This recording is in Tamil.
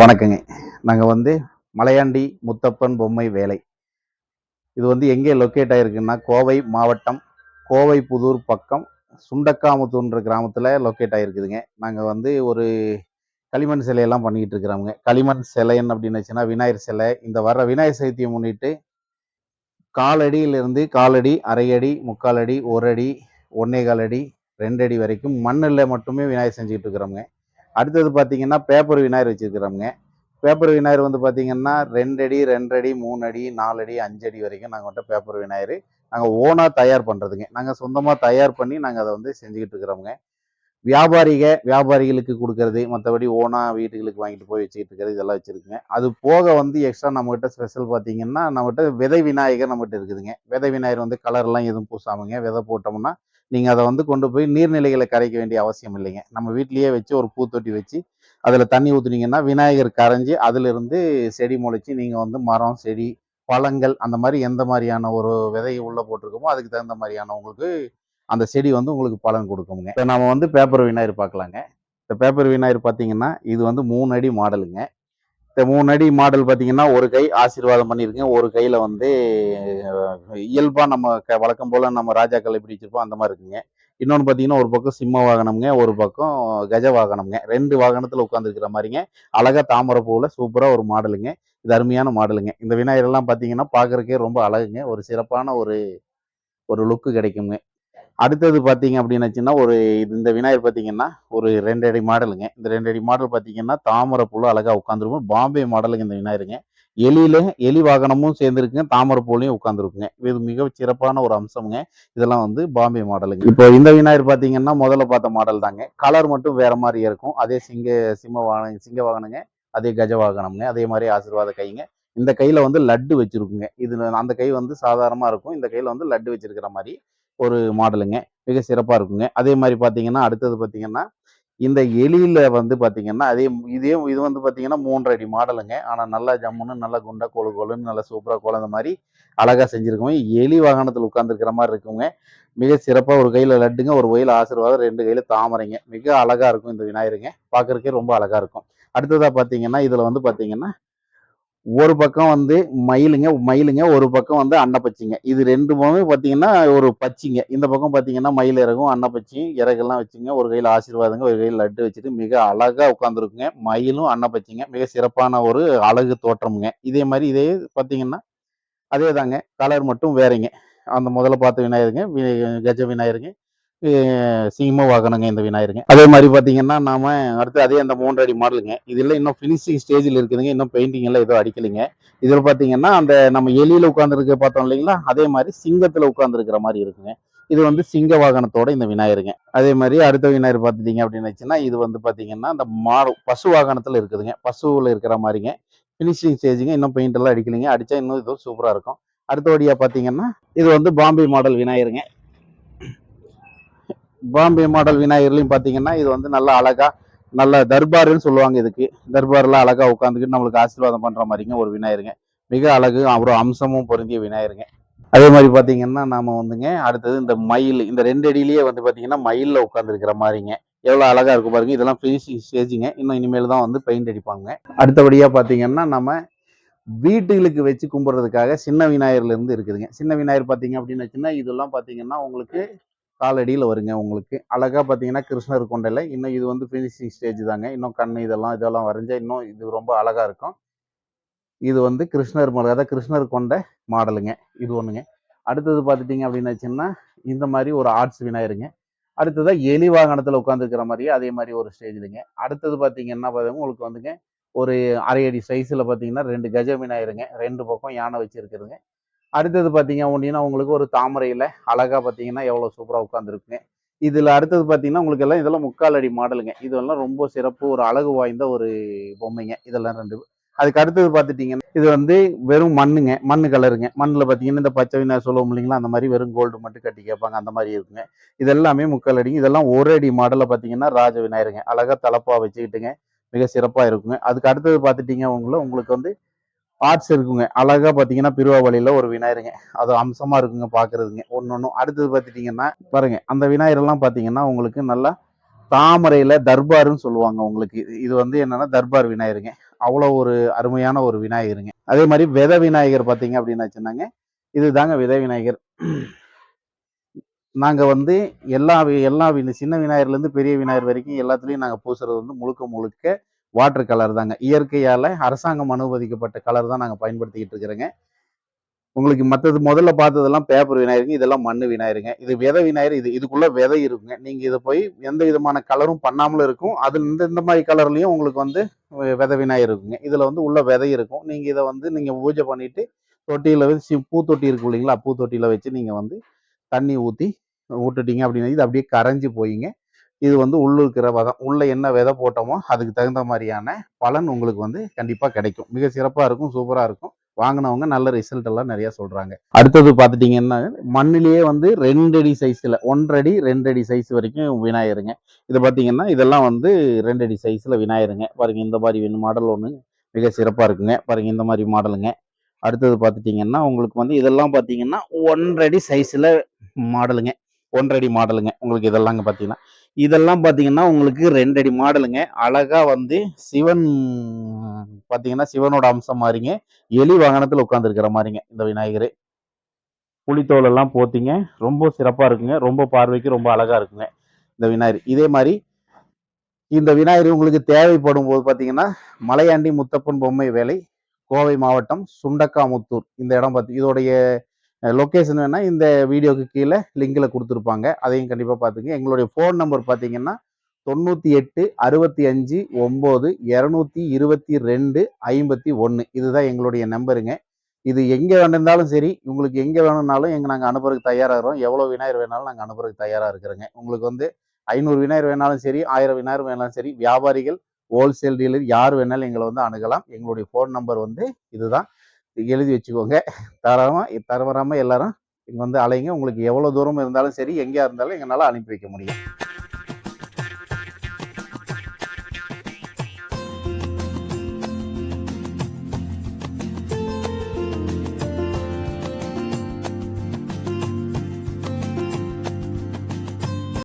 வணக்கங்க. நாங்கள் வந்து மலையாண்டி முத்தப்பன் பொம்மை வேலை. இது வந்து எங்கே லொக்கேட் ஆகிருக்குன்னா கோவை மாவட்டம் கோவை புதூர் பக்கம் சுண்டக்காமுத்தூர்ன்ற கிராமத்தில் லொக்கேட் ஆகிருக்குதுங்க நாங்கள் வந்து ஒரு களிமண் சிலையெல்லாம் பண்ணிக்கிட்டு இருக்கிறோங்க களிமண் சிலைன்னு அப்படின்னு வச்சுன்னா விநாயகர் சிலை. இந்த வர்ற விநாயகர் சதுர்த்தியை முன்னிட்டு காலடியிலிருந்து காலடி அரை அடி முக்கால் அடி ஒரு அடி ஒன்னே கால் அடி ரெண்டு அடி வரைக்கும் மண்ணில் மட்டுமே விநாயகர் செஞ்சுக்கிட்டு இருக்கிறோமுங்க. அடுத்தது பார்த்தீங்கன்னா பேப்பர் விநாயகர் வச்சுருக்கிறோங்க பேப்பர் விநாயகர் வந்து பார்த்தீங்கன்னா ரெண்டடி ரெண்டடி மூணடி நாலடி அஞ்சடி வரைக்கும் நாங்கள் வந்துட்டு பேப்பர் விநாயகர் நாங்கள் ஓனாக தயார் பண்ணுறதுங்க நாங்கள் சொந்தமாக தயார் பண்ணி நாங்கள் அதை வந்து செஞ்சுக்கிட்டு இருக்கிறோமுங்க வியாபாரிக வியாபாரிகளுக்கு கொடுக்கறது மற்றபடி ஓனாக வீட்டுகளுக்கு வாங்கிட்டு போய் வச்சுக்கிட்டு இருக்கிறது இதெல்லாம் வச்சுருக்குங்க. அது போக வந்து எக்ஸ்ட்ரா நம்மகிட்ட ஸ்பெஷல் பார்த்தீங்கன்னா நம்மகிட்ட விதை விநாயகர் நம்மகிட்ட இருக்குதுங்க. விதை விநாயகர் வந்து கலர்லாம் எதுவும் பூசாமங்க விதை போட்டோம்னா நீங்கள் அதை வந்து கொண்டு போய் நீர்நிலைகளை கரைக்க வேண்டிய அவசியம் இல்லைங்க. நம்ம வீட்லேயே வச்சு ஒரு பூத்தொட்டி வச்சு அதில் தண்ணி ஊற்றுனீங்கன்னா விநாயகர் கரைஞ்சி அதிலிருந்து செடி முளைச்சி நீங்கள் வந்து மரம் செடி பழங்கள் அந்த மாதிரி எந்த மாதிரியான ஒரு விதையை உள்ளே போட்டிருக்கோமோ அதுக்கு தகுந்த மாதிரியான உங்களுக்கு அந்த செடி வந்து உங்களுக்கு பலன் கொடுக்குங்க இப்போ நம்ம வந்து பேப்பர் விநாயகர் பார்க்கலாங்க. இந்த பேப்பர் விநாயகர் பார்த்தீங்கன்னா இது வந்து மூணு அடி மாடலுங்க. இந்த மூணு அடி மாடல் பார்த்தீங்கன்னா ஒரு கை ஆசீர்வாதம் பண்ணியிருக்கேன் ஒரு கையில் வந்து இயல்பாக நம்ம க வழக்கம் போல் நம்ம ராஜாக்கள் எப்படி வச்சிருப்போம். அந்த மாதிரி இருக்குங்க. இன்னொன்று பார்த்தீங்கன்னா ஒரு பக்கம் சிம்ம வாகனம்ங்க. ஒரு பக்கம் கஜ வாகனம்ங்க. ரெண்டு வாகனத்தில் உட்காந்துருக்கிற மாதிரிங்க. அழகாக தாமரை பூவில் சூப்பராக ஒரு மாடலுங்க. இது அருமையான மாடலுங்க. இந்த விநாயகர்லாம் பார்த்தீங்கன்னா பார்க்குறக்கே ரொம்ப அழகுங்க. ஒரு சிறப்பான ஒரு ஒரு லுக்கு கிடைக்குங்க. அடுத்தது பார்த்தீங்க அப்படின்னாச்சுன்னா ஒரு இந்த விநாயகர் பார்த்தீங்கன்னா ஒரு ரெண்டு அடி மாடலுங்க. இந்த ரெண்டு அடி மாடல் பார்த்தீங்கன்னா தாமரை பூவில் அழகாக உட்காந்துருக்கும் பாம்பே மாடலுங்க இந்த விநாயகருங்க. எலியில எலி வாகனமும் சேர்ந்துருக்குங்க. தாமரை பூலையும் உட்காந்துருக்குங்க இது மிக சிறப்பான ஒரு அம்சம்ங்க. இதெல்லாம் வந்து பாம்பே மாடலுங்க. இப்போ இந்த விநாயகர் பார்த்தீங்கன்னா முதல்ல பார்த்த மாடல் தாங்க. கலர் மட்டும் வேற மாதிரி இருக்கும். அதே சிங்க சிம்ம வாகனம் சிங்க வாகனங்க அதே கஜ வாகனம்ங்க. அதே மாதிரி ஆசீர்வாத கைங்க. இந்த கையில வந்து லட்டு வச்சிருக்குங்க. இது அந்த கை வந்து சாதாரணமா இருக்கும். இந்த கையில வந்து லட்டு வச்சிருக்கிற மாதிரி. ஒரு மாடலுங்க. மிக சிறப்பாக இருக்குங்க. அதே மாதிரி பார்த்தீங்கன்னா அடுத்தது பார்த்தீங்கன்னா இந்த எலியில் வந்து பார்த்தீங்கன்னா அதே இதே இது வந்து பார்த்தீங்கன்னா மூன்றரை அடி மாடலுங்க. ஆனால் நல்லா ஜம்முன்னு நல்லா குண்டா கோலு கோலுன்னு நல்லா சூப்பராக குழந்த மாதிரி அழகாக செஞ்சுருக்கோம் எலி வாகனத்தில் உட்காந்துருக்கிற மாதிரி இருக்குங்க. மிக சிறப்பாக ஒரு கையில் லட்டுங்க ஒரு கையில் ஆசீர்வாதம் ரெண்டு கையில் தாமரைங்க. மிக அழகாக இருக்கும் இந்த விநாயகருங்க. பார்க்குறக்கே ரொம்ப அழகாக இருக்கும். அடுத்ததாக பார்த்தீங்கன்னா இதில் வந்து பார்த்தீங்கன்னா ஒரு பக்கம் வந்து மயிலுங்க மயிலுங்க ஒரு பக்கம் வந்து அன்னப்பச்சிங்க. இது ரெண்டு பக்கமே பார்த்தீங்கன்னா ஒரு பச்சிங்க. இந்த பக்கம் பார்த்தீங்கன்னா மயில் இறகும் அன்னப்பச்சியும் இறகெல்லாம் வச்சுங்க. ஒரு கையில் ஆசீர்வாதங்க ஒரு கையில் லட்டு வச்சுட்டு மிக அழகாக உட்காந்துருக்குங்க மயிலும் அன்னப்பச்சிங்க. மிக சிறப்பான ஒரு அழகு தோற்றமுங்க. இதே மாதிரி இதே பார்த்தீங்கன்னா அதே தாங்க கலர் மட்டும் வேறுங்க. அந்த முதல்ல பார்த்த விநாயகருங்க வி- கஜ விநாயகருங்க. அஹ் வாகனங்க இந்த விநாயகருங்க. அதே மாதிரி பார்த்தீங்கன்னா நாம அடுத்து அதே அந்த மூன்று அடி மாடலுங்க. இதில் இன்னும் ஃபினிஷிங் ஸ்டேஜில் இருக்குதுங்க. இன்னும் பெயிண்டிங் எல்லாம் எதுவும் அடிக்கலைங்க. இதில் பார்த்தீங்கன்னா அந்த நம்ம எலியில் உட்காந்துருக்க பார்த்தோம் இல்லைங்களா? அதே மாதிரி சிங்கத்தில் உட்காந்துருக்கிற மாதிரி இருக்குங்க. இது வந்து சிங்க வாகனத்தோட இந்த விநாயகருங்க. அதே மாதிரி அடுத்த விநாயகர் பார்த்துட்டீங்க அப்படின்னு வச்சுன்னா இது வந்து பார்த்தீங்கன்னா அந்த மாடு பசு வாகனத்தில் இருக்குதுங்க. பசுவில் இருக்கிற மாதிரிங்க. ஃபினிஷிங் ஸ்டேஜுங்க இன்னும் பெயிண்ட் எல்லாம் அடிக்கலைங்க. அடித்தா இன்னும் இது சூப்பராக இருக்கும். அடுத்தபடியாக பார்த்தீங்கன்னா இது வந்து பாம்பே மாடல் விநாயகருங்க. பாம்பே மாடல் விநாயகர்லையும் பார்த்தீங்கன்னா இது வந்து நல்லா அழகாக நல்ல தர்பாருன்னு சொல்லுவாங்க இதுக்கு. தர்பாரில் அழகாக உட்காந்துக்கிட்டு நம்மளுக்கு ஆசீர்வாதம் பண்ணுற மாதிரிங்க ஒரு விநாயகருங்க. மிக அழகு அப்புறம் அம்சமும் பொருந்திய விநாயகருங்க. அதே மாதிரி பார்த்தீங்கன்னா நாம் வந்துங்க அடுத்தது இந்த மயில் இந்த ரெண்டு அடியிலேயே வந்து பார்த்தீங்கன்னா மயிலில் உட்காந்துருக்கிற மாதிரிங்க. எவ்வளோ அழகாக இருக்கும் பாருங்க இதெல்லாம் ஃபினிஷிங் ஸ்டேஜிங்க இன்னும் இனிமேல் தான் வந்து பெயிண்ட் அடிப்பாங்க. அடுத்தபடியாக பார்த்தீங்கன்னா நம்ம வீட்டுகளுக்கு வச்சு கும்பிட்றதுக்காக சின்ன விநாயகர்லேருந்து இருக்குதுங்க. சின்ன விநாயகர் பார்த்தீங்க அப்படின்னு வச்சுன்னா இதெல்லாம் பார்த்தீங்கன்னா உங்களுக்கு காலடியில் வருங்க உங்களுக்கு. அழகாக பார்த்தீங்கன்னா கிருஷ்ணர் கொண்டையில். இன்னும் இது வந்து ஃபினிஷிங் ஸ்டேஜ் தாங்க. இன்னும் கண் இதெல்லாம் இதெல்லாம் வரைஞ்சால் இன்னும் இது ரொம்ப அழகாக இருக்கும். இது வந்து கிருஷ்ணர் மலை அதாவது கிருஷ்ணர் கொண்ட மாடலுங்க. இது ஒன்றுங்க அடுத்தது பார்த்துட்டிங்க அப்படின்னு இந்த மாதிரி ஒரு ஆர்ட்ஸ் விநாயகருங்க. அடுத்ததாக எலி வாகனத்தில் உட்காந்துருக்கிற மாதிரியே அதே மாதிரி ஒரு ஸ்டேஜ்லுங்க அடுத்தது பார்த்தீங்கன்னா பார்த்தீங்கன்னா உங்களுக்கு வந்துங்க ஒரு அரை அடி சைஸில் பார்த்தீங்கன்னா ரெண்டு கஜ விநாயகருங்க. ரெண்டு பக்கம் யானை வச்சுருக்குறதுங்க அடுத்தது பார்த்தீங்க அப்படின்னா உங்களுக்கு ஒரு தாமரையில் அழகாக பார்த்தீங்கன்னா எவ்வளோ சூப்பராக உட்காந்துருக்குங்க இதில் அடுத்தது பார்த்தீங்கன்னா உங்களுக்கு எல்லாம் இதெல்லாம் முக்கால் அடி மாடலுங்க. இதெல்லாம் ரொம்ப சிறப்பு ஒரு அழகு வாய்ந்த ஒரு பொம்மைங்க. இதெல்லாம் ரெண்டு அதுக்கு அடுத்தது பார்த்துட்டிங்கன்னா இது வந்து வெறும் மண்ணுங்க மண்ணு கலருங்க. மண்ணில் பார்த்தீங்கன்னா இந்த பச்சை விநாயகர் சொல்லுவோம் இல்லைங்களா அந்த மாதிரி வெறும் கோல்டு மட்டும் கட்டி கேட்பாங்க. அந்த மாதிரி இருக்குங்க. இது எல்லாமே முக்கால் அடிங்க. இதெல்லாம் ஒரு அடி மாடலில் பார்த்தீங்கன்னா ராஜ விநாயகருங்க. அழகாக தலப்பாக வச்சுக்கிட்டுங்க. மிக சிறப்பாக இருக்குங்க. அதுக்கு அடுத்தது பார்த்துட்டிங்க உங்களை உங்களுக்கு வந்து ஆர்ட்ஸ் இருக்குங்க. அழகா பார்த்தீங்கன்னா பிரிவாவளியில் ஒரு விநாயகருங்க. அது அம்சமாக இருக்குங்க பார்க்குறதுங்க ஒன்று ஒன்றும் அடுத்தது பார்த்துட்டிங்கன்னா பாருங்கள் அந்த விநாயகர்லாம் பார்த்தீங்கன்னா உங்களுக்கு நல்லா தாமரையில் தர்பாருன்னு சொல்லுவாங்க உங்களுக்கு. இது வந்து என்னென்னா தர்பார் விநாயகருங்க. அவ்வளோ ஒரு அருமையான ஒரு விநாயகருங்க. அதே மாதிரி விதை விநாயகர் பார்த்தீங்க அப்படின்னு சொன்னாங்க இதுதாங்க விதை விநாயகர். நாங்கள் வந்து எல்லா எல்லா சின்ன விநாயகர்லேருந்து பெரிய விநாயகர் வரைக்கும் எல்லாத்துலேயும் நாங்கள் பூசுறது வந்து முழுக்க முழுக்க வாட்டர் கலர் தாங்க. இயற்கையால் அரசாங்கம் அனுமதிக்கப்பட்ட கலர் தான் நாங்கள் பயன்படுத்திக்கிட்டு இருக்கிறோங்க. உங்களுக்கு மற்றது முதல்ல பார்த்ததெல்லாம் பேப்பர் விநாயகருங்க இதெல்லாம் மண் விநாயகருங்க. இது விதை விநாயகர் இது இதுக்குள்ள விதை இருக்குங்க. நீங்கள் இதை போய் எந்த விதமான கலரும் பண்ணாமலும் இருக்கும். அது இந்த இந்த மாதிரி கலர்லேயும் உங்களுக்கு வந்து விதை விநாயகர் இருக்குங்க. இதில் வந்து உள்ள விதை இருக்கும். நீங்கள் இதை வந்து நீங்கள் பூஜை பண்ணிட்டு தொட்டியில் வச்சு பூ தொட்டி இருக்கு இல்லைங்களா? பூ வச்சு நீங்கள் வந்து தண்ணி ஊற்றி விட்டுட்டீங்க அப்படின்னு இது அப்படியே கரைஞ்சு போயிங்க. இது வந்து உள்ளுக்கிற விதம் என்ன விதை போட்டோமோ அதுக்கு தகுந்த மாதிரியான பலன் உங்களுக்கு வந்து கண்டிப்பாக கிடைக்கும். மிக சிறப்பாக இருக்கும் சூப்பராக இருக்கும். வாங்கினவங்க நல்ல ரிசல்ட் எல்லாம் நிறையா சொல்கிறாங்க அடுத்தது பார்த்துட்டிங்கன்னா மண்ணிலேயே வந்து ரெண்டு அடி சைஸில் ஒன்றரை அடி ரெண்டு அடி சைஸ் வரைக்கும் விநாயகருங்க. இது பார்த்தீங்கன்னா இதெல்லாம் வந்து ரெண்டு அடி விநாயகருங்க. பாருங்கள் இந்த மாதிரி மாடல் ஒன்று மிக சிறப்பாக இருக்குங்க. பாருங்கள் இந்த மாதிரி மாடலுங்க அடுத்தது பார்த்துட்டிங்கன்னா உங்களுக்கு வந்து இதெல்லாம் பார்த்தீங்கன்னா ஒன்றடி சைஸில் மாடலுங்க ஒன்றடி அடி மாடலுங்க. உங்களுக்கு இதெல்லாம் பார்த்தீங்கன்னா இதெல்லாம் பார்த்தீங்கன்னா உங்களுக்கு ரெண்டடி மாடலுங்க. அழகாக வந்து சிவன் பார்த்தீங்கன்னா சிவனோட அம்சம் மாதிரிங்க எலி வாகனத்தில் உட்காந்துருக்கிற மாதிரிங்க இந்த விநாயகர். புளித்தோலெல்லாம் போத்திங்க. ரொம்ப சிறப்பாக இருக்குங்க. ரொம்ப பார்வைக்கு ரொம்ப அழகாக இருக்குங்க இந்த விநாயகர். இதே மாதிரி இந்த விநாயகர் உங்களுக்கு தேவைப்படும் போது பார்த்தீங்கன்னா மலையாண்டி முத்தப்பன் பொம்மை வேலை கோவை மாவட்டம் சுண்டக்காமுத்தூர். இந்த இடம் பார்த்து இதோடைய லொக்கேஷன் வேணால் இந்த வீடியோக்கு கீழே லிங்கில் கொடுத்துருப்பாங்க. அதையும் கண்டிப்பாக பார்த்துங்க எங்களுடைய ஃபோன் நம்பர் பார்த்தீங்கன்னா தொண்ணூற்றி எட்டு அறுபத்தி அஞ்சு ஒம்பது இரநூத்தி இருபத்தி ரெண்டு ஐம்பத்தி ஒன்று இதுதான் எங்களுடைய நம்பருங்க இது எங்கே வேணும்னாலும் சரி உங்களுக்கு எங்கே வேணும்னாலும் எங்கள் நாங்கள் அனுப்புறதுக்கு தயாராகிறோம் எவ்வளோ விநாயகர் வேணாலும் நாங்கள் அனுப்புறதுக்கு தயாராக இருக்கிறோங்க. உங்களுக்கு வந்து ஐநூறு விநாயகர் வேணாலும் சரி ஆயிரம் விநாயகர் வேணாலும் சரி வியாபாரிகள் ஹோல்சேல் டீலர் யார் வேணாலும் எங்களை வந்து அணுகலாம். எங்களுடைய ஃபோன் நம்பர் வந்து இதுதான். எழுதி வச்சுக்கோங்க. தரமாக தரவராமல் எல்லாரும் இங்கே வந்து அலைங்க. உங்களுக்கு எவ்வளோ தூரம் இருந்தாலும் சரி எங்கேயா இருந்தாலும் எங்களால் அனுப்பி வைக்க முடியும்.